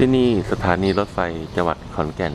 ที่นี่สถานีรถไฟจังหวัดขอนแก่น